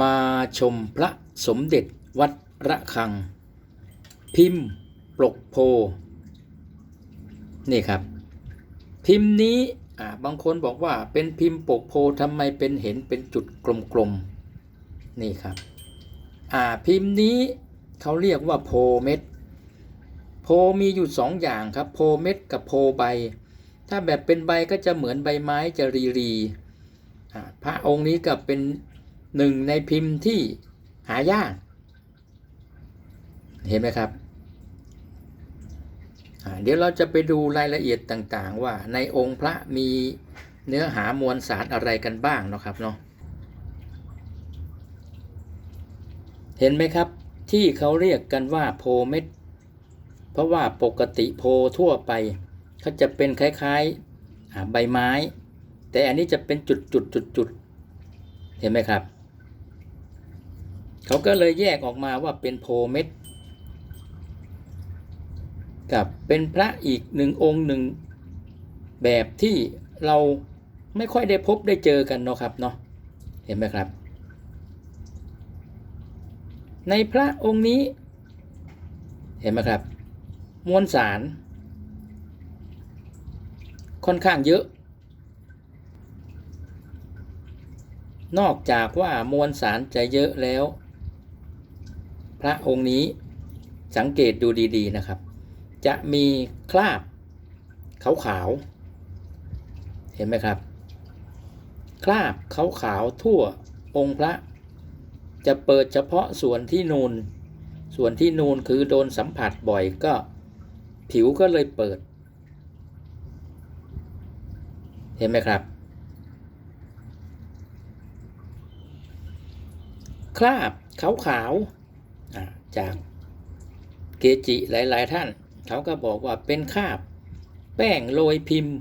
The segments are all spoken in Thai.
มาชมพระสมเด็จวัดระฆัง พิมพ์ปลกโพ นี่ครับ พิมพ์นี้บางคนบอกว่าเป็นพิมพ์ปกโพทำไมเป็นเห็นเป็นจุดกลมๆนี่ครับพิมพ์นี้เขาเรียกว่าโพเม็ดโพมีอยู่สองอย่างครับโพเม็ดกับโพใบ ถ้าแบบเป็นใบก็จะเหมือนใบไม้จะรีรีพระองค์นี้ก็เป็น หนึ่งในพิมพ์ที่หายาก เห็นไหมครับ เดี๋ยวเราจะไปดูรายละเอียดต่างๆ ว่าในองค์พระมีเนื้อหามวลสารอะไรกันบ้างนะครับเนาะเห็นไหมครับที่เขาเรียกกันว่าโพเม็ด เพราะว่าปกติโพทั่วไปเขาจะเป็นคล้ายๆใบไม้ แต่อันนี้จะเป็นจุดจุดจุดจุดๆเห็นไหมครับ เขาก็เลยแยกออกมาว่าเป็นโพเม็ดกับเป็นพระอีกหนึ่งองค์หนึ่งแบบที่เราไม่ค่อยได้พบได้เจอกันเนาะครับเนาะเห็นไหมครับ ในพระองค์นี้ เห็นไหมครับ มวลสาร ค่อนข้างเยอะ นอกจากว่ามวลสารจะเยอะแล้ว ระองค์นี้สังเกตดูดี ๆนะครับ จะมีคราบขาวๆเห็นไหมครับ คราบขาวๆทั่วองค์พระ จะเปิดเฉพาะส่วนที่นูน ส่วนที่นูนคือโดนสัมผัสบ่อยก็ผิวก็เลยเปิด เห็นไหมครับ คราบขาวๆ จากเกจิหลายๆท่าน เขาก็บอกว่าเป็นคราบแป้งโรยพิมพ์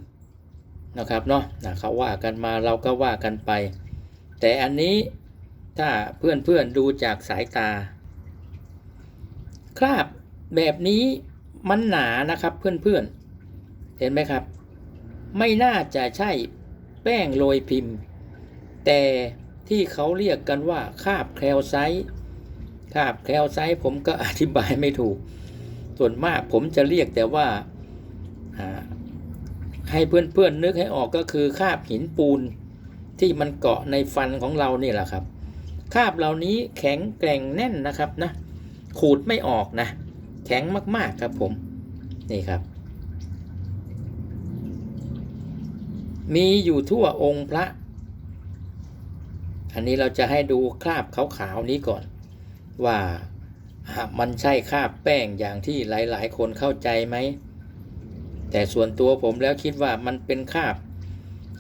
นะครับเนาะนะเขาว่ากันมาเราก็ว่ากันไป แต่อันนี้ถ้าเพื่อนๆดูจากสายตา คราบแบบนี้มันหนานะครับเพื่อนๆ เห็นไหมครับ ไม่น่าจะใช่แป้งโรยพิมพ์ แต่ที่เขาเรียกกันว่าคราบแคลไซต์ คาบแคลไซต์ผมก็อธิบายไม่ถูก ส่วนมากผมจะเรียกแต่ว่าให้เพื่อนๆนึกให้ออกก็คือคาบหินปูนที่มันเกาะในฟันของเรานี่แหละครับคาบเหล่านี้แข็งแกร่งแน่นนะครับนะขูดไม่ออกนะ แข็งมากๆครับผมนี่ครับ มีอยู่ทั่วองค์พระ อันนี้เราจะให้ดูคราบขาวๆนี้ก่อน ว่ามันใช่คราบแป้งอย่างที่หลายๆ คนเข้าใจไหม แต่ส่วนตัวผมแล้วคิดว่ามันเป็นคราบ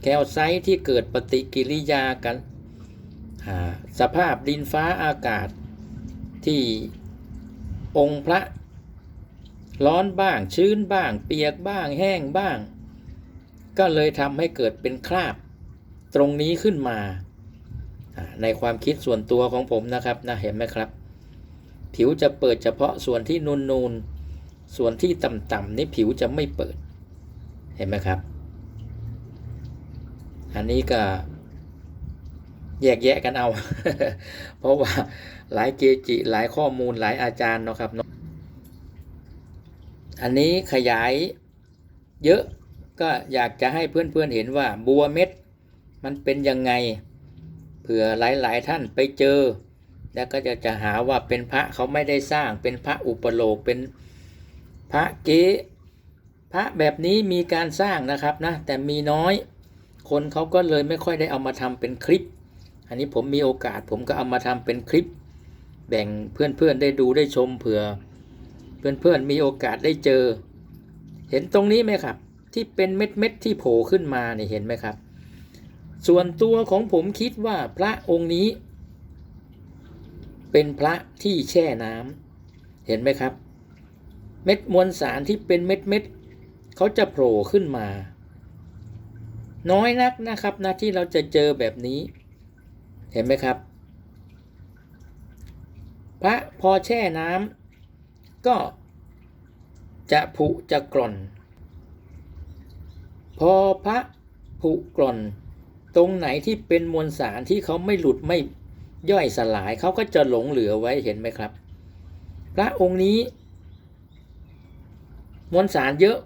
แคลไซต์ที่เกิดปฏิกิริยากันสภาพดินฟ้าอากาศที่องค์พระร้อนบ้างชื้นบ้าง เปียกบ้างแห้งบ้าง ก็เลยทำให้เกิดเป็นคราบตรงนี้ขึ้นมาอ่าในความคิดส่วนตัวของผมนะครับนะเห็นไหมครับ ผิวจะเปิดเฉพาะส่วนที่นูนนูนๆส่วนที่ต่ำๆนี่ผิวจะไม่เปิด เห็นไหมครับ อันนี้ก็แยกแยะกันเอา เพราะว่าหลายเกจิหลายข้อมูลหลายอาจารย์เนาะครับเนาะ อันนี้ขยายเยอะก็อยากจะให้เพื่อนๆเห็นว่าบัวเม็ด มันเป็นยังไงเผื่อหลายๆท่านไปเจอ แล้วก็จะจะหาว่าเป็นพระเขาไม่ได้สร้าง เป็นพระอุปโลกเป็นพระเก๊พระแบบนี้มีการสร้างนะครับนะแต่มีน้อย คนเขาก็เลยไม่ค่อยได้เอามาทำเป็นคลิป อันนี้ผมมีโอกาสผมก็เอามาทำเป็นคลิป แบ่งเพื่อนๆได้ดูได้ชมเผื่อ เพื่อนๆมีโอกาสได้เจอ เห็นตรงนี้ไหมครับ ที่เป็นเม็ดเม็ดๆที่โผล่ขึ้นมาเนี่ยเห็นไหมครับ ส่วนตัวของผมคิดว่าพระองค์นี้ เป็นพระที่แช่น้ำเห็นไหมครับ เม็ดมวลสารที่เป็นเม็ดเม็ดเขาจะโผล่ขึ้นมา น้อยนักนะครับนะที่เราจะเจอแบบนี้ เห็นไหมครับ พระพอแช่น้ำก็จะผุจะกร่อน พอพระผุกร่อน ตรงไหนที่เป็นมวลสารที่เขาไม่หลุดไม่ ย่อยสลายเขาก็จะหลงเหลือไว้เห็นไหมครับ พระองค์นี้ มวลสารเยอะ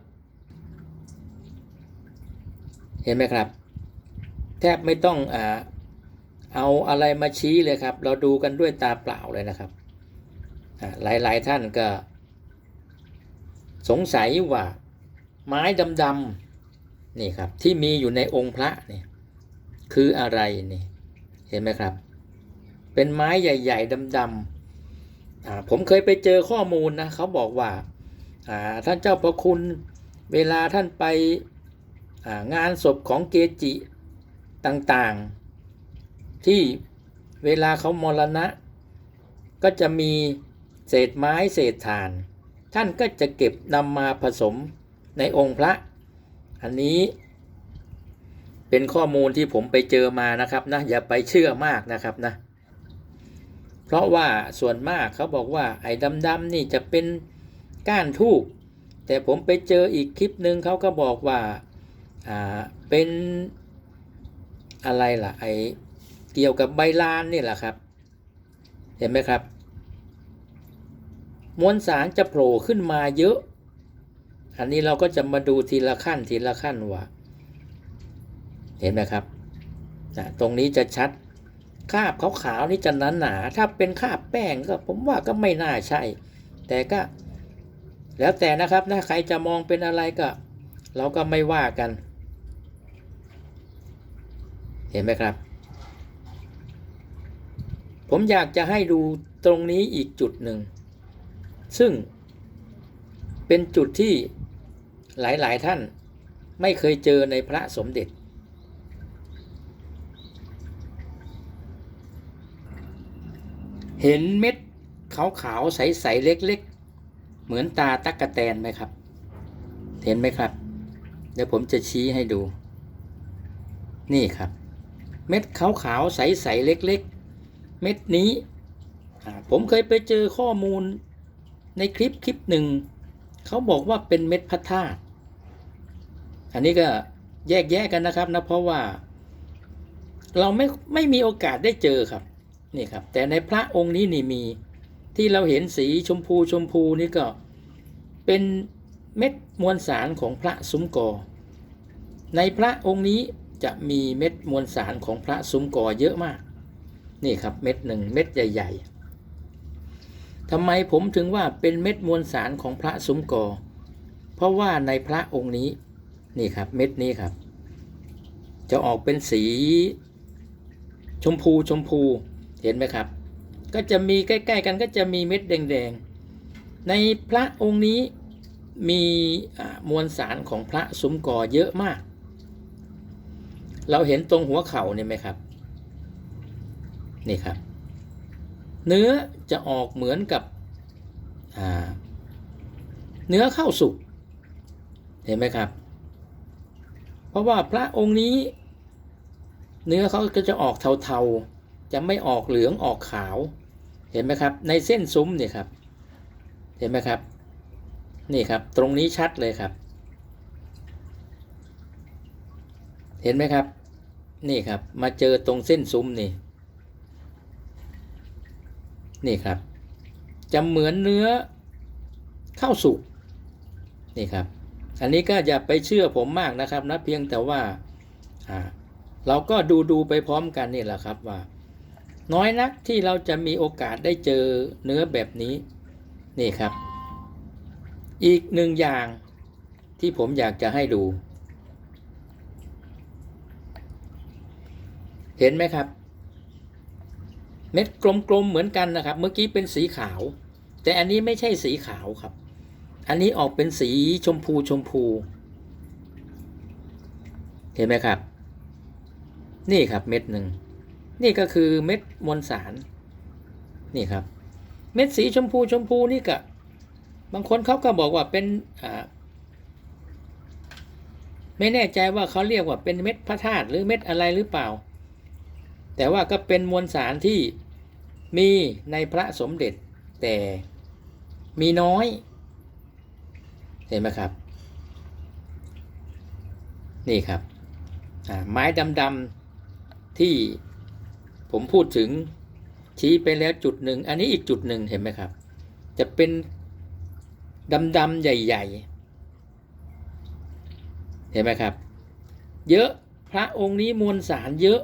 เห็นไหมครับ แทบไม่ต้องอเอาอะไรมาชี้เลยครับ เราดูกันด้วยตาเปล่าเลยนะครับอ่าหลายๆท่านก็ สงสัยว่า ไม้ดำๆนี่ครับ ที่มีอยู่ในองค์พระเนี่ยคืออะไรนี่เห็นไหมครับ เป็นไม้ใหญ่ๆดำๆผมเคยไปเจอข้อมูลนะเขาบอกว่าท่านเจ้าประคุณเวลาท่านไปงานศพของเกจิต่างๆ ที่เวลาเขามรณะ ก็จะมีเศษไม้เศษถ่าน ท่านก็จะเก็บนำมาผสมในองค์พระ อันนี้เป็นข้อมูลที่ผมไปเจอมานะครับนะอย่าไปเชื่อมากนะครับนะ เพราะว่าส่วนมากเขาบอกว่าไอ้ดำๆนี่จะเป็นก้านทูบแต่ผมไปเจออีกคลิปหนึ่งเขาก็บอกว่าอ่าเป็นอะไรล่ะไอ้เกี่ยวกับใบลานนี่แหละครับ เห็นไหมครับ มวลสารจะโผล่ขึ้นมาเยอะ อันนี้เราก็จะมาดูทีละขั้นทีละขั้นว่า เห็นไหมครับตรงนี้จะชัด คราบขาวๆนี่จะหนาหนาๆถ้าเป็นคราบแป้งก็ผมว่าก็ไม่น่าใช่ แต่ก็ แล้วแต่นะครับนะใครจะมองเป็นอะไรก็ เราก็ไม่ว่ากัน เห็นไหมครับ ผมอยากจะให้ดูตรงนี้อีกจุดหนึ่ง ซึ่งเป็นจุดที่หลายๆท่านไม่เคยเจอในพระสมเด็จ เห็นเม็ดขาวๆใสๆเล็กๆ เหมือนตาตักกแตนไหมครับ เห็นไหมครับ เดี๋ยวผมจะชี้ให้ดู นี่ครับ เม็ดขาวๆใสๆเล็กๆ เม็ดนี้ผมเคยไปเจอข้อมูลในคลิปคลิปหนึ่ง เขาบอกว่าเป็นเม็ดพระธาตุอันนี้ก็แยกแยะกันนะครับนะเพราะว่า เราไม่ไม่มีโอกาสได้เจอครับ นี่ครับแต่ในพระองค์นี้นี่มีที่เราเห็นสีชมพูชมพูนี่ก็เป็นเม็ดมวลสารของพระซุ้มกอ ในพระองค์นี้จะมีเม็ดมวลสารของพระซุ้มกอเยอะมาก นี่ครับเม็ดหนึ่งเม็ดใหญ่ ๆทำไมผมถึงว่าเป็นเม็ดมวลสารของพระซุ้มกอ เพราะว่าในพระองค์นี้นี่ครับเม็ดนี้ครับ จะออกเป็นสีชมพูชมพู ห็นไหมครับ ก็จะมีใกล้ ๆ กันก็จะมีเม็ดแดงๆ ในพระองค์นี้มีมวลสารของพระซุ้มกอเยอะมาก เราเห็นตรงหัวเข่าเนี่ยไหมครับ นี่ครับ เนื้อจะออกเหมือนกับเนื้อข้าวสุกเห็นไหมครับ เพราะว่าพระองค์นี้ เนื้อเขาก็จะออกเทาๆ จะไม่ออกเหลืองออกขาว เห็นไหมครับ ในเส้นซุ้มเนี่ยครับ เห็นไหมครับ นี่ครับ ตรงนี้ชัดเลยครับ เห็นไหมครับ นี่ครับ มาเจอตรงเส้นซุ้มนี่ นี่ครับ จะเหมือนเนื้อข้าวสุก นี่ครับ อันนี้ก็อย่าไปเชื่อผมมากนะครับนะเพียงแต่ว่า อ่าเราก็ดูดูไปพร้อมกันนี่แหละครับว่า น้อยนักที่เราจะมีโอกาสได้เจอเนื้อแบบนี้ นี่ครับ อีกหนึ่งอย่างที่ผมอยากจะให้ดู เห็นไหมครับ เม็ดกลมๆเหมือนกันนะครับ เมื่อกี้เป็นสีขาว แต่อันนี้ไม่ใช่สีขาวครับ อันนี้ออกเป็นสีชมพูชมพู เห็นไหมครับ นี่ครับเม็ดหนึ่ง นี่ก็คือเม็ดมวลสาร นี่ครับ เม็ดสีชมพูชมพูนี่ก็บางคนเขาก็บอกว่าเป็นไม่แน่ใจว่าเขาเรียกว่าเป็นเม็ดพระธาตุหรือเม็ดอะไรหรือเปล่า แต่ว่าก็เป็นมวลสารที่มีในพระสมเด็จแต่มีน้อย เห็นไหมครับ นี่ครับไม้ดำๆที่ ผมพูดถึงชี้ไปแล้วจุดหนึ่ง อันนี้อีกจุดหนึ่งเห็นไหมครับ จะเป็นดำๆใหญ่ ๆ เห็นไหมครับ เยอะพระองค์นี้มวลสารเยอะ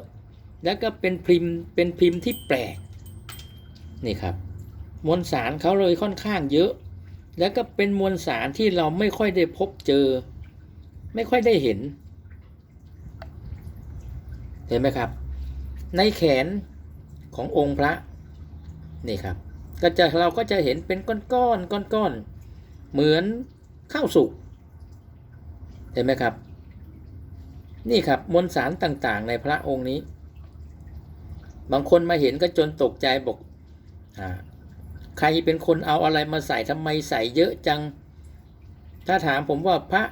แล้วก็เป็นพิมพ์เป็นพิมพ์ที่แปลก นี่ครับ มวลสารเขาเลยค่อนข้างเยอะ แล้วก็เป็นมวลสารที่เราไม่ค่อยได้พบเจอ ไม่ค่อยได้เห็น เห็นไหมครับ ในแขนขององค์พระนี่ครับ ก็จะเราก็จะเห็นเป็นก้อนๆก้อนๆเหมือนข้าวสุกเห็นไหมครับ นี่ครับมวลสารต่างๆ ในพระองค์นี้ บางคนมาเห็นก็จนตกใจบอกอใครเป็นคนเอาอะไรมาใส่ทำไมใส่เยอะจัง ถ้าถามผมว่าพระ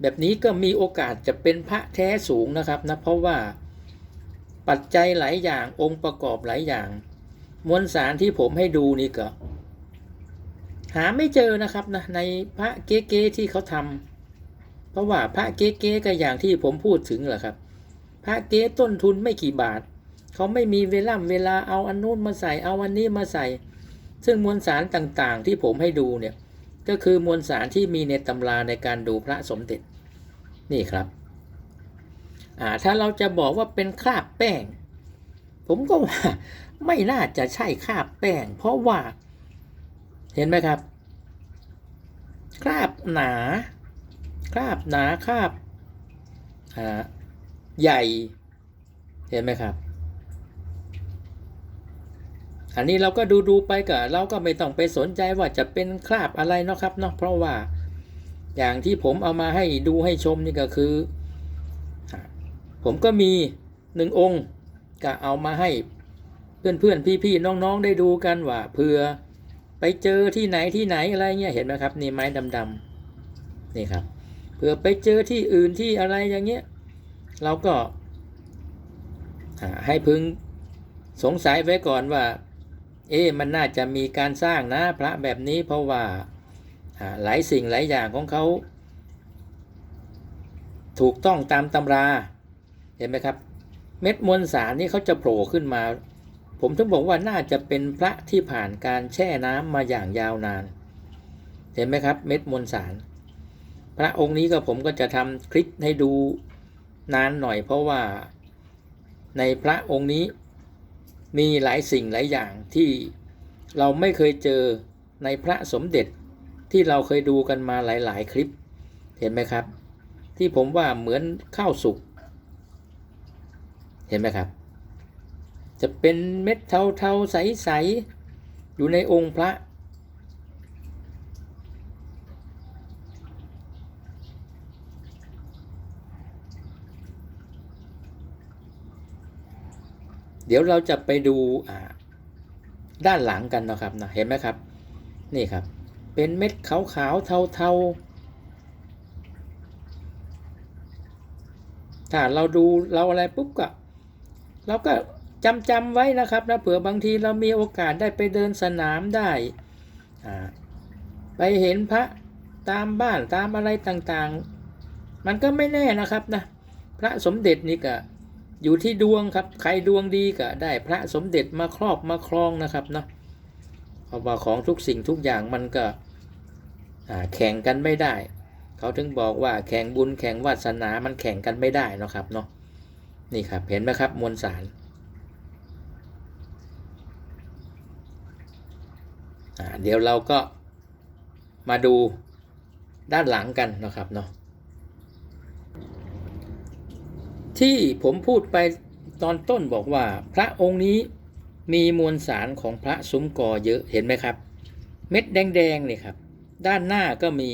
แบบนี้ก็มีโอกาสจะเป็นพระแท้สูงนะครับนะเพราะว่า ปัจจัยหลายอย่างองค์ประกอบหลายอย่าง มวลสารที่ผมให้ดูนี่ก็ หาไม่เจอนะครับนะในพระเก๊ๆที่เขาทำเพราะว่าพระเก๊ๆก็อย่างที่ผมพูดถึงแหละครับ พระเก๊ต้นทุนไม่กี่บาท เขาไม่มีเวลาเวลาเอาอันนู้นมาใส่เอาอันนี้มาใส่ ซึ่งมวลสารต่างๆ ที่ผมให้ดูเนี่ยก็คือมวลสารที่มีในตำราในการดูพระสมเด็จนี่ครับ อ่าถ้าเราจะบอกว่าเป็นคราบแป้ง ผมก็ว่าไม่น่าจะใช่คราบแป้ง เพราะว่า เห็นไหมครับ คราบหนา คราบหนาคราบใหญ่ เห็นไหมครับ อันนี้เราก็ดูดูไปก็เราก็ไม่ต้องไปสนใจว่าจะเป็นคราบอะไรเนาะครับเนาะเพราะว่าอย่างที่ผมเอามาให้ดูให้ชมนี่ก็คือ ผมก็มีหนึ่งองค์ก็เอามาให้เพื่อนเพื่อนพี่พี่ๆน้องๆได้ดูกันว่าเผื่อไปเจอที่ไหนที่ไหนอะไรเงี้ยเห็นไหมครับนี่ไม้ดำๆนี่ครับเผื่อไปเจอที่อื่นที่อะไรอย่างเงี้ยเราก็ให้พึงสงสัยไว้ก่อนว่า เอ๊มันน่าจะมีการสร้างนะพระแบบนี้เพราะว่าหลายสิ่งหลายอย่างของเขา ถูกต้องตามตำรา เห็นไหมครับ เม็ดมวลสารนี่เขาจะโผล่ขึ้นมา ผมถึงบอกว่าน่าจะเป็นพระที่ผ่านการแช่น้ำมาอย่างยาวนาน เห็นไหมครับ เม็ดมวลสาร พระองค์นี้ก็ผมก็จะทำคลิปให้ดูนานหน่อย เพราะว่าในพระองค์นี้มีหลายสิ่งหลายอย่างที่เราไม่เคยเจอในพระสมเด็จที่เราเคยดูกันมาหลาย ๆ คลิป เห็นไหมครับ ที่ผมว่าเหมือนข้าวสุก เห็นไหมครับ จะเป็นเม็ดเทาๆ ใส ๆ อยู่ในองค์พระ เดี๋ยวเราจะไปดูด้านหลังกันนะครับนะเห็นไหมครับ นี่ครับ เป็นเม็ดขาวๆ เทาๆถ้าเราดูเราอะไรปุ๊บก็ เราก็จำจำไว้นะครับนะเผื่อบางทีเรามีโอกาสได้ไปเดินสนามได้ไปเห็นพระตามบ้านตามอะไรต่างๆ มันก็ไม่แน่นะครับนะพระสมเด็จนี่ก็อยู่ที่ดวงครับ ใครดวงดีก็ได้พระสมเด็จมาครอบมาครองนะครับเนาะเพราะว่าของทุกสิ่งทุกอย่างมันก็แข่งกันไม่ได้ เขาถึงบอกว่าแข่งบุญแข่งวาสนา มันแข่งกันไม่ได้เนาะครับเนาะ นี่ครับ เห็นไหมครับมวลสารเดี๋ยวเราก็มาดูด้านหลังกันนะครับเนาะที่ผมพูดไปตอนต้นบอกว่าพระองค์นี้มีมวลสารของพระซุ้มกอเยอะเห็นไหมครับ เม็ดแดงๆนี่ครับ ด้านหน้าก็มี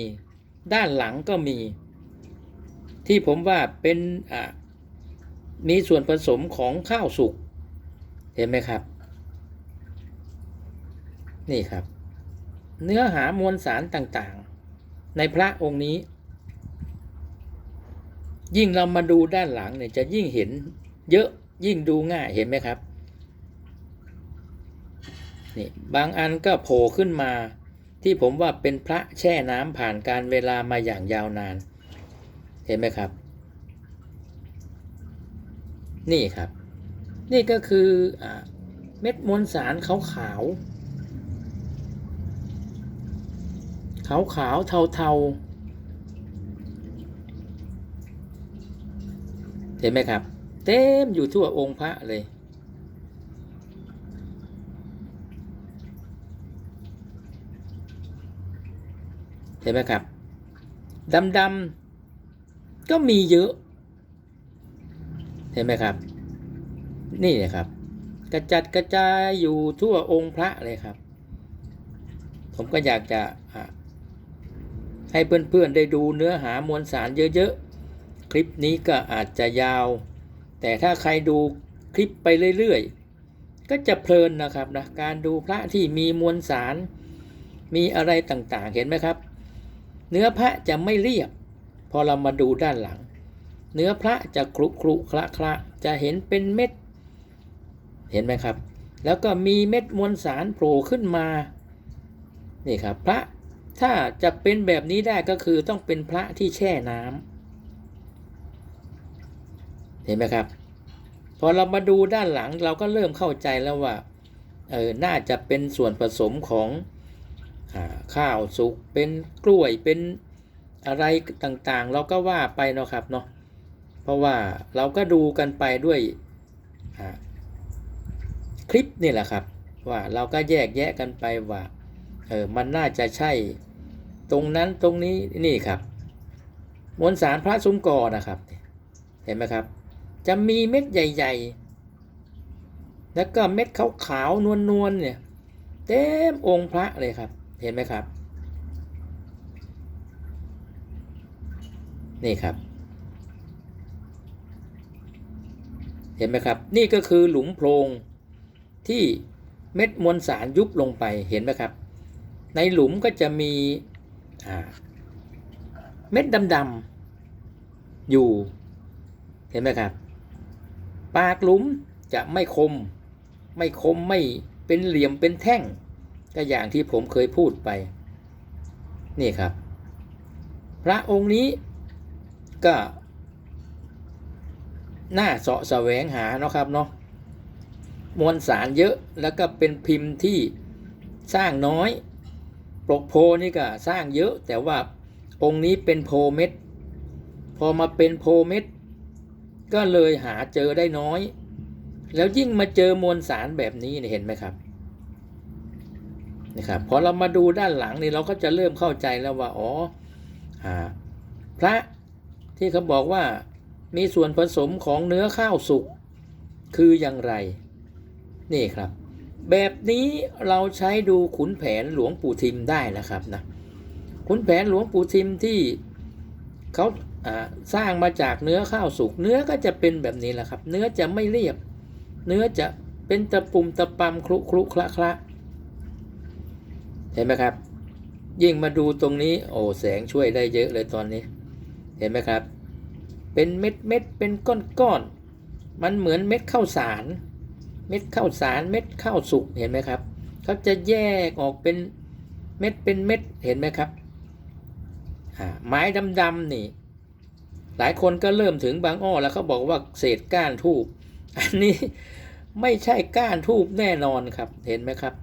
ด้านหลังก็มี ที่ผมว่าเป็นอ่า มีส่วนผสมของข้าวสุก เห็นไหมครับ นี่ครับ เนื้อหามวลสารต่างๆ ในพระองค์นี้ ยิ่งเรามาดูด้านหลังเนี่ยจะยิ่งเห็นเยอะยิ่งดูง่ายเห็นไหมครับนี่บางอันก็โผล่ขึ้นมาที่ผมว่าเป็นพระแช่น้ำผ่านการเวลามาอย่างยาวนาน เห็นไหมครับ นี่ครับ นี่ก็คืออเม็ดมวลสารขาวขาวขาวขาวๆเทาเทาๆเห็นไหมครับ เต็มอยู่ทั่วองค์พระเลย เห็นไหมครับดำๆก็มีเยอะ เห็นไหมครับ นี่นะครับ กระจัดกระจายอยู่ทั่วองค์พระเลยครับ ผมก็อยากจะอะให้เพื่อนๆได้ดูเนื้อหามวลสารเยอะๆ คลิปนี้ก็อาจจะยาว แต่ถ้าใครดูคลิปไปเรื่อยๆ ก็จะเพลินนะครับนะการดูพระที่มีมวลสาร มีอะไรต่างๆ เห็นไหมครับ เนื้อพระจะไม่เรียบ พอเรามาดูด้านหลัง เนื้อพระจะครุครุคละคละจะเห็นเป็นเม็ด เห็นไหมครับ แล้วก็มีเม็ดมวลสารโผล่ขึ้นมา นี่ครับพระถ้าจะเป็นแบบนี้ได้ก็คือต้องเป็นพระที่แช่น้ำเห็นไหมครับ พอเรามาดูด้านหลังเราก็เริ่มเข้าใจแล้วว่าเออน่าจะเป็นส่วนผสมของอข้าวสุกเป็นกล้วยเป็นอะไรต่างๆ เราก็ว่าไปเนาะครับเนาะ เพราะว่าเราก็ดูกันไปด้วยคลิปนี่แหละครับ ว่าเราก็แยกแยะกันไปว่าเออมันน่าจะใช่ ตรงนั้นตรงนี้นี่ครับมวลสารพระซุ้มกอนะครับ เห็นไหมครับ จะมีเม็ดใหญ่ ๆ แล้วก็เม็ดขาวๆนวลๆเนี่ยเต็มองค์พระเลยครับ เห็นไหมครับ นี่ครับ เห็นไหมครับ นี่ก็คือหลุมโพรงที่เม็ดมวลสารยุบลงไปเห็นไหมครับ ในหลุมก็จะมีเม็ดดำๆอยู่ เห็นไหมครับ ปากหลุมจะไม่คม ไม่คมไม่เป็นเหลี่ยมเป็นแท่ง ก็อย่างที่ผมเคยพูดไป นี่ครับ พระองค์นี้ก็ หน่าเสาะแสวงหาเนาะครับเนาะมวลสารเยอะแล้วก็เป็นพิมพ์ที่สร้างน้อยปลกโพนี่ก็สร้างเยอะ แต่ว่าองค์นี้เป็นโพเม็ด พอมาเป็นโพเม็ด ก็เลยหาเจอได้น้อย แล้วยิ่งมาเจอมวลสารแบบนี้เห็นไหมครับนะครับพอเรามาดูด้านหลังนี่เราก็จะเริ่มเข้าใจแล้วว่าอ๋ออาพระที่เขาบอกว่า มีส่วนผสมของเนื้อข้าวสุก คืออย่างไร นี่ครับ แบบนี้เราใช้ดูขุนแผนหลวงปู่ทิมได้นะครับนะขุนแผนหลวงปู่ทิมที่เขาสร้างมาจากเนื้อข้าวสุก เนื้อก็จะเป็นแบบนี้แหละครับ เนื้อจะไม่เรียบ เนื้อจะเป็นตะปุ่มตะปำคลุคลุคละคละเห็นไหมครับ ยิ่งมาดูตรงนี้ โอ้แสงช่วยได้เยอะเลยตอนนี้ เห็นไหมครับ เป็นเม็ดเม็ดเป็นก้อนก้อนมันเหมือนเม็ดข้าวสาร เม็ดข้าวสารเม็ดข้าวสุกเห็นไหมครับเขาจะแยกออกเป็นเม็ดเป็นเม็ดเห็นไหมครับอ่าไม้ดำๆนี่ หลายคนก็เริ่มถึงบางอ้อแล้วเขาบอกว่าเศษก้านทูบอันนี้ไม่ใช่ก้านทูบแน่นอนครับเห็นไหมครับ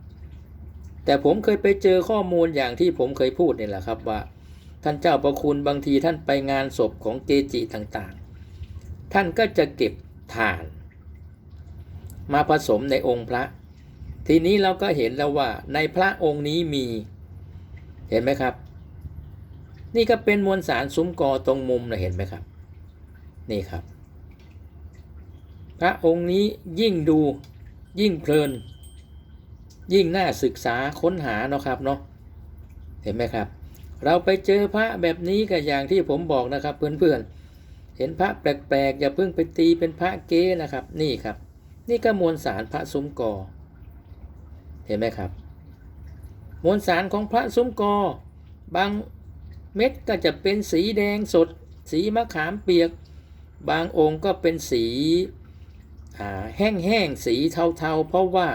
แต่ผมเคยไปเจอข้อมูลอย่างที่ผมเคยพูดนี่แหละครับว่า ท่านเจ้าประคุณบางทีท่านไปงานศพของเกจิต่างๆ ท่านก็จะเก็บถ่าน มาผสมในองค์พระ ทีนี้เราก็เห็นแล้วว่าในพระองค์นี้มีเห็นไหมครับ นี่ก็เป็นมวลสารซุ้มกอตรงมุมนะเห็นไหมครับ นี่ครับ พระองค์นี้ยิ่งดูยิ่งเพลิน ยิ่งน่าศึกษาค้นหาเนาะครับเนาะเห็นไหมครับ เราไปเจอพระแบบนี้ก็อย่างที่ผมบอกนะครับ เพื่อนๆ เห็นพระแปลกๆอย่าเพิ่งไปตีเป็นพระเก๊นะครับ นี่ครับ นี่ก็มวลสารพระซุ้มกอ เห็นไหมครับ มวลสารของพระซุ้มกอ บางเม็ดก็จะเป็นสีแดงสด สีมะขามเปียก บางองค์ก็เป็นสีแห้งๆสีเทาๆ เพราะว่า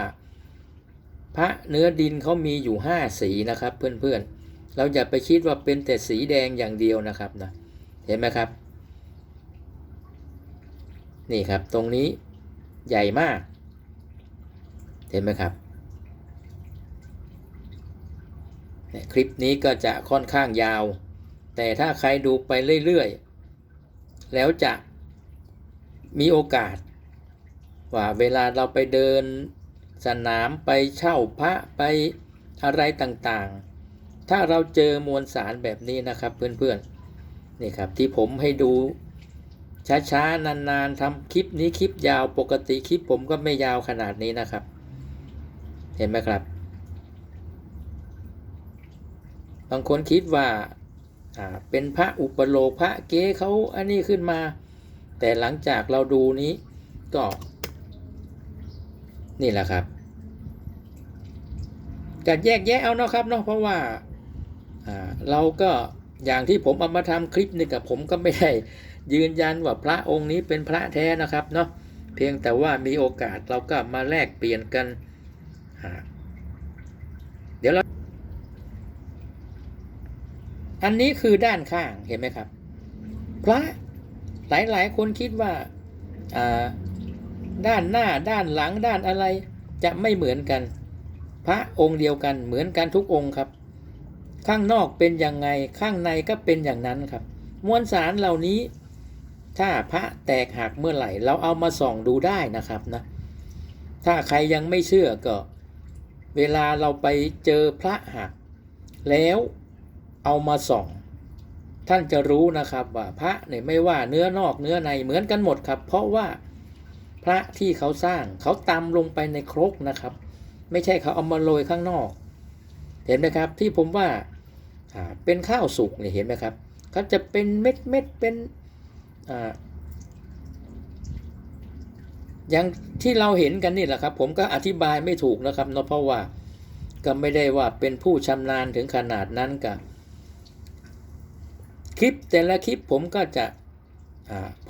พระเนื้อดินเขามีอยู่ห้าสีนะครับเพื่อนๆ เราอย่าไปคิดว่าเป็นแต่สีแดงอย่างเดียวนะครับนะเห็นไหมครับ นี่ครับตรงนี้ใหญ่มาก เห็นไหมครับ คลิปนี้ก็จะค่อนข้างยาว แต่ถ้าใครดูไปเรื่อยๆ แล้วจะมีโอกาส ว่าเวลาเราไปเดินสนามไปเช่าพระไปอะไรต่างๆ ถ้าเราเจอมวลสารแบบนี้นะครับเพื่อนๆนี่ครับที่ผมให้ดูช้าๆนานๆทำคลิปนี้คลิปยาวปกติคลิปผมก็ไม่ยาวขนาดนี้นะครับ เห็นไหมครับ บางคนคิดว่าเป็นพระอุปโลกพระเก๊เขาอันนี้ขึ้นมา แต่หลังจากเราดูนี้ก็ นี่แหละครับจะแยกแยะเอาเนาะครับเนาะเพราะว่า เราก็อย่างที่ผมเอามาทำคลิปนี่กับผมก็ไม่ได้ยืนยันว่าพระองค์นี้เป็นพระแท้นะครับเนาะเพียงแต่ว่ามีโอกาสเราก็มาแลกเปลี่ยนกัน เดี๋ยวเรา อันนี้คือด้านข้างเห็นไหมครับ พระหลายๆคนคิดว่าอ่าด้านหน้าด้านหลังด้านอะไรจะไม่เหมือนกัน พระองค์เดียวกันเหมือนกันทุกองค์ครับ ข้างนอกเป็นยังไงข้างในก็เป็นอย่างนั้นครับ มวลสารเหล่านี้ ถ้าพระแตกหักเมื่อไหร่ เราเอามาส่องดูได้นะครับนะ ถ้าใครยังไม่เชื่อก็ เวลาเราไปเจอพระหัก แล้วเอามาส่อง ท่านจะรู้นะครับว่าพระเนี่ยไม่ว่าเนื้อนอกเนื้อในเหมือนกันหมดครับ เพราะว่าพระที่เขาสร้างเขาตำลงไปในครกนะครับ ไม่ใช่เขาเอามาโรยข้างนอก เห็นไหมครับที่ผมว่าอ่า เป็นข้าวสุกเนี่ยเห็นไหมครับเขาจะเป็นเม็ดเม็ดเป็นออย่างที่เราเห็นกันนี่แหละครับ ผมก็อธิบายไม่ถูกนะครับเนาะเพราะว่าก็ไม่ได้ว่าเป็นผู้ชำนาญถึงขนาดนั้นกับคลิปแต่ละคลิปผมก็จะ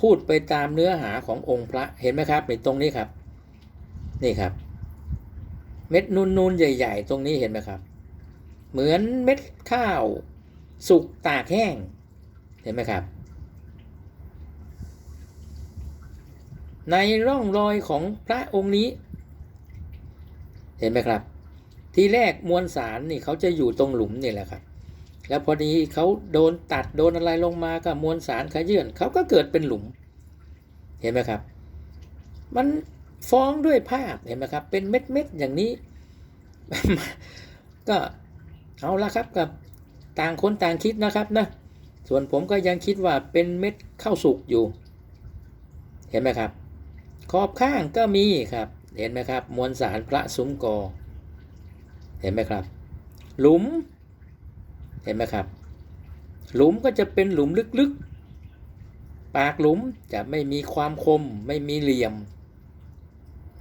พูดไปตามเนื้อหาขององค์พระเห็นไหมครับในตรงนี้ครับ นี่ครับ เม็ดนูนๆใหญ่ ๆ ตรงนี้เห็นไหมครับ เหมือนเม็ดข้าว สุกตากแห้ง เห็นไหมครับ ในร่องรอยของพระองค์นี้ เห็นไหมครับ ทีแรกมวลสารนี่เขาจะอยู่ตรงหลุมนี่แหละครับ แล้วพอดีเขาโดนตัดโดนอะไรลงมากับมวลสารขยื่นเขาก็เกิดเป็นหลุม เห็นไหมครับ มันฟ้องด้วยภาพเห็นไหมครับ เป็นเม็ดเม็ดๆอย่างนี้ ก็ เอาละครับกับต่างคนต่างคิดนะครับนะส่วนผมก็ยังคิดว่าเป็นเม็ดข้าวสุกอยู่ เห็นไหมครับ ขอบข้างก็มีครับ เห็นไหมครับ มวลสารพระซุ้มกอ เห็นไหมครับ หลุม เห็นไหมครับ หลุมก็จะเป็นหลุมลึกๆ ปากหลุมจะไม่มีความคม ไม่มีเหลี่ยม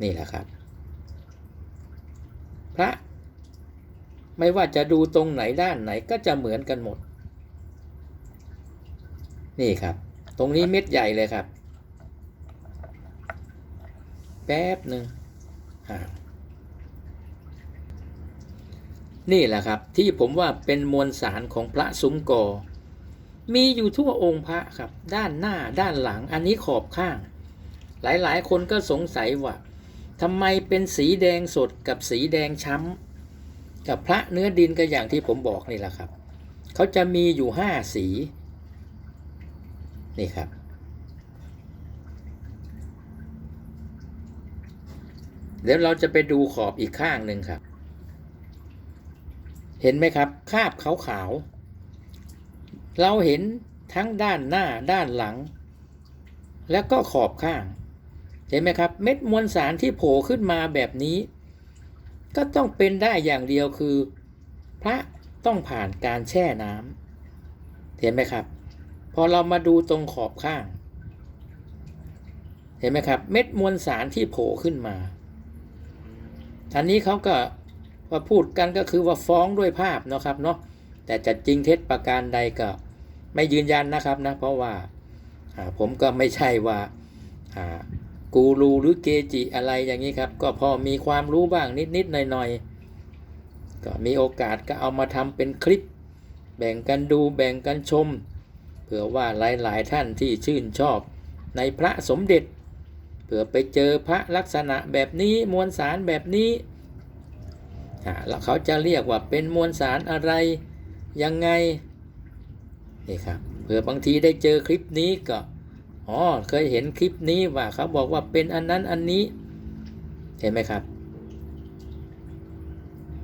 นี่แหละครับ พระ ไม่ว่าจะดูตรงไหนด้านไหนก็จะเหมือนกันหมด นี่ครับ ตรงนี้เม็ดใหญ่เลยครับ แป๊บหนึ่งนี่แหละครับ ที่ผมว่าเป็นมวลสารของพระซุ้มกอ มีอยู่ทั่วองค์พระครับ ด้านหน้าด้านหลังอันนี้ขอบข้าง หลายๆ คนก็สงสัยว่าทำไมเป็นสีแดงสดกับสีแดงช้ำ กับพระเนื้อดินก็อย่างที่ผมบอกนี่แหละครับ เขาจะมีอยู่ห้าสี นี่ครับ เดี๋ยวเราจะไปดูขอบอีกข้างหนึ่งครับ เห็นไหมครับ คาบขาวๆ เราเห็นทั้งด้านหน้าด้านหลัง แล้วก็ขอบข้าง เห็นไหมครับ เม็ดมวลสารที่โผล่ขึ้นมาแบบนี้ ก็ต้องเป็นได้อย่างเดียวคือ พระต้องผ่านการแช่น้ำเห็นไหมครับ พอเรามาดูตรงขอบข้าง เห็นไหมครับ เม็ดมวลสารที่โผล่ขึ้นมาอันนี้เขาก็ว่าพูดกันก็คือว่าฟ้องด้วยภาพนะครับเนาะแต่จะจริงเท็จประการใดก็ไม่ยืนยันนะครับนะเพราะว่าผมก็ไม่ใช่ว่า กูรูหรือเกจิอะไรอย่างนี้ครับ ก็พอมีความรู้บ้างนิดๆหน่อยๆก็มีโอกาสก็เอามาทำเป็นคลิป แบ่งกันดูแบ่งกันชม เผื่อว่าหลายๆท่านที่ชื่นชอบ ในพระสมเด็จเผื่อไปเจอพระลักษณะแบบนี้มวลสารแบบนี้แล้วเขาจะเรียกว่าเป็นมวลสารอะไรยังไงนี่ครับเผื่อบางทีได้เจอคลิปนี้ก็ อ๋อเคยเห็นคลิปนี้ว่าเขาบอกว่าเป็นอันนั้นอันนี้ เห็นไหมครับ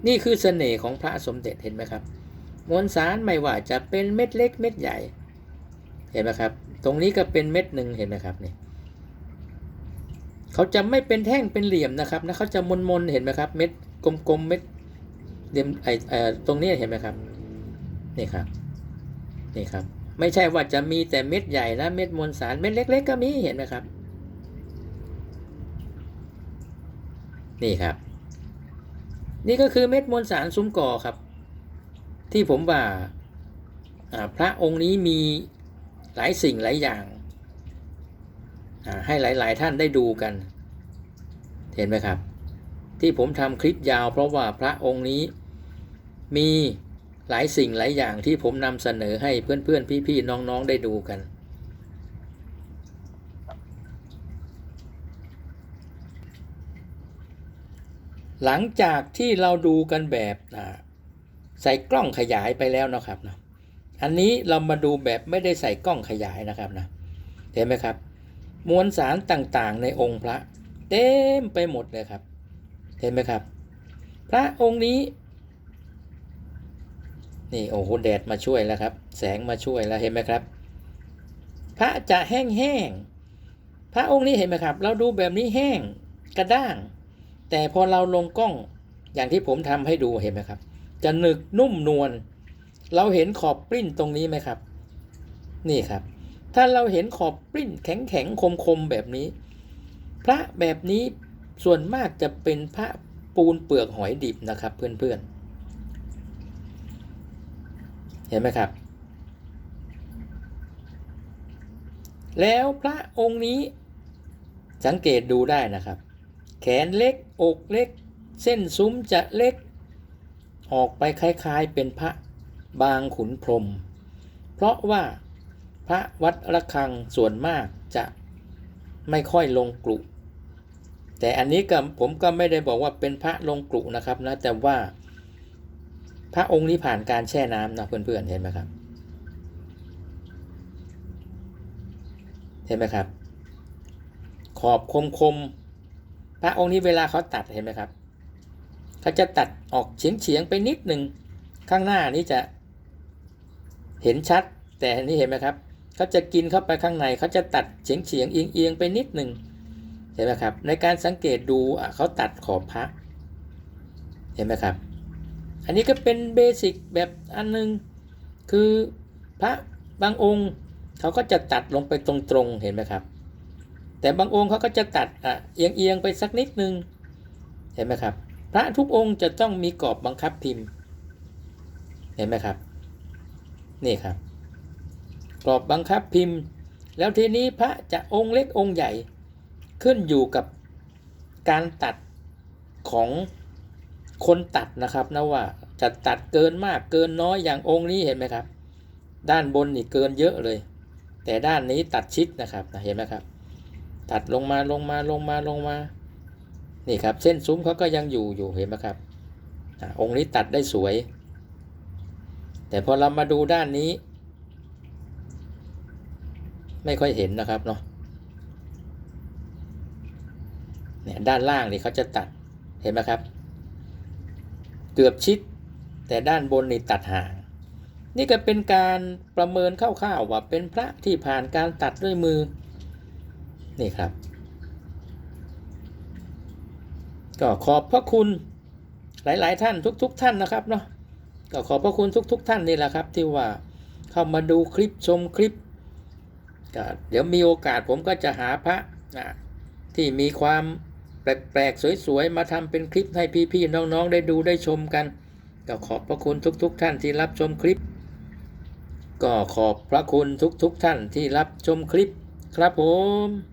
นี่คือเสน่ห์ของพระสมเด็จเห็นไหมครับมวลสารไม่ว่าจะเป็นเม็ดเล็กเม็ดใหญ่ เห็นไหมครับ ตรงนี้ก็เป็นเม็ดหนึ่งเห็นไหมครับนี่เขาจะไม่เป็นแท่งเป็นเหลี่ยมนะครับนะเขาจะมนมนเห็นไหมครับ เม็ดกลมๆเม็ดเหลี่ยมไอเอ่อตรงนี้เห็นไหมครับ นี่ครับ นี่ครับ ไม่ใช่ว่าจะมีแต่เม็ดใหญ่นะเม็ดมวลสารเม็ดเล็ก ๆ ก็มีเห็นไหมครับ นี่ครับ นี่ก็คือเม็ดมวลสารซุ้มก่อครับ ที่ผมว่าพระองค์นี้มีหลายสิ่งหลายอย่างให้หลาย ๆ ท่านได้ดูกัน เห็นไหมครับ ที่ผมทำคลิปยาวเพราะว่าพระองค์นี้มี หลายสิ่งหลายอย่างที่ผมนำเสนอให้เพื่อนๆพี่ๆน้องๆได้ดูกัน หลังจากที่เราดูกันแบบใส่กล้องขยายไปแล้วนะครับนะอันนี้เรามาดูแบบไม่ได้ใส่กล้องขยายนะครับนะเห็นไหมครับ มวลสารต่างๆ ในองค์พระ เต็มไปหมดเลยครับ เห็นไหมครับ พระองค์นี้ นี่โอ้โหแดดมาช่วยแล้วครับ แสงมาช่วยแล้วเห็นไหมครับ พระจะแห้งๆพระองค์นี้เห็นไหมครับ เราดูแบบนี้แห้งกระด้าง แต่พอเราลงกล้องอย่างที่ผมทำให้ดูเห็นไหมครับ จะหนึกนุ่มนวลเราเห็นขอบปริ้นตรงนี้ไหมครับ นี่ครับ ถ้าเราเห็นขอบปริ้นแข็งแข็งคมคมแบบนี้ พระแบบนี้ส่วนมากจะเป็นพระปูนเปลือกหอยดิบนะครับ เพื่อนๆ เห็นไหมครับ แล้วพระองค์นี้สังเกตดูได้นะครับ แขนเล็กอกเล็ก เส้นซุ้มจะเล็ก ออกไปคล้ายๆเป็นพระบางขุนพรม เพราะว่าพระวัดระฆังส่วนมากจะไม่ค่อยลงกลุแต่อันนี้ก็ผมก็ไม่ได้บอกว่าเป็นพระลงกลุนะครับนะแต่ว่า พระองค์นี้ผ่านการแช่น้ำนะเพื่อนๆเห็นไหมครับ เห็นไหมครับ ขอบคมคมๆพระองค์นี้เวลาเขาตัดเห็นไหมครับเขาจะตัดออกเฉียงเฉียงๆไปนิดหนึ่งข้างหน้านี้จะเห็นชัด แต่นี้เห็นไหมครับเขาจะกินเข้าไปข้างในเขาจะตัดเฉียงเฉียงๆเอียงเอียงๆไปนิดหนึ่งเห็นไหมครับ ในการสังเกตดูเขาตัดขอบพระ เห็นไหมครับ อันนี้ก็เป็นเบสิกแบบอันหนึง คือพระบางองค์เขาก็จะตัดลงไปตรงๆเห็นไหมครับ แต่บางองค์เขาก็จะตัดอะเอียงเอียงๆไปสักนิดนึงเห็นไหมครับ พระทุกองค์จะต้องมีกรอบบังคับพิมพ์ เห็นไหมครับ นี่ครับ กรอบบังคับพิมพ์ แล้วทีนี้พระจะองค์เล็กองค์ใหญ่ขึ้นอยู่กับการตัดของ คนตัดนะครับนะว่าจะตัดเกินมากเกินน้อยอย่างองค์นี้เห็นไหมครับ ด้านบนนี่เกินเยอะเลย แต่ด้านนี้ตัดชิดนะครับนะเห็นไหมครับ ตัดลงมาลงมาลงมาลงมา นี่ครับเส้นซุ้มเขาก็ยังอยู่อยู่เห็นไหมครับองค์นี้ตัดได้สวย แต่พอเรามาดูด้านนี้ ไม่ค่อยเห็นนะครับเนาะเนี่ยด้านล่างนี่เขาจะตัดเห็นไหมครับ เกือบชิด แต่ด้านบนนี่ตัดห่าง นี่ก็เป็นการประเมินคร่าวๆว่าเป็นพระที่ผ่านการตัดด้วยมือ นี่ครับ ก็ขอบพระคุณหลายๆท่านทุก ๆ ท่านนะครับเนาะก็ขอบพระคุณทุก ๆ ท่านนี่แหละครับ ที่ว่าเข้ามาดูคลิปชมคลิปก็เดี๋ยวมีโอกาสผมก็จะหาพระนะที่มีความ แปลกๆ สวยๆ มาทำเป็นคลิปให้พี่ๆ น้องๆ ได้ดูได้ชมกัน ก็ขอบพระคุณทุกๆ ท่านที่รับชมคลิป ก็ขอบพระคุณทุกๆ ท่านที่รับชมคลิป ครับผม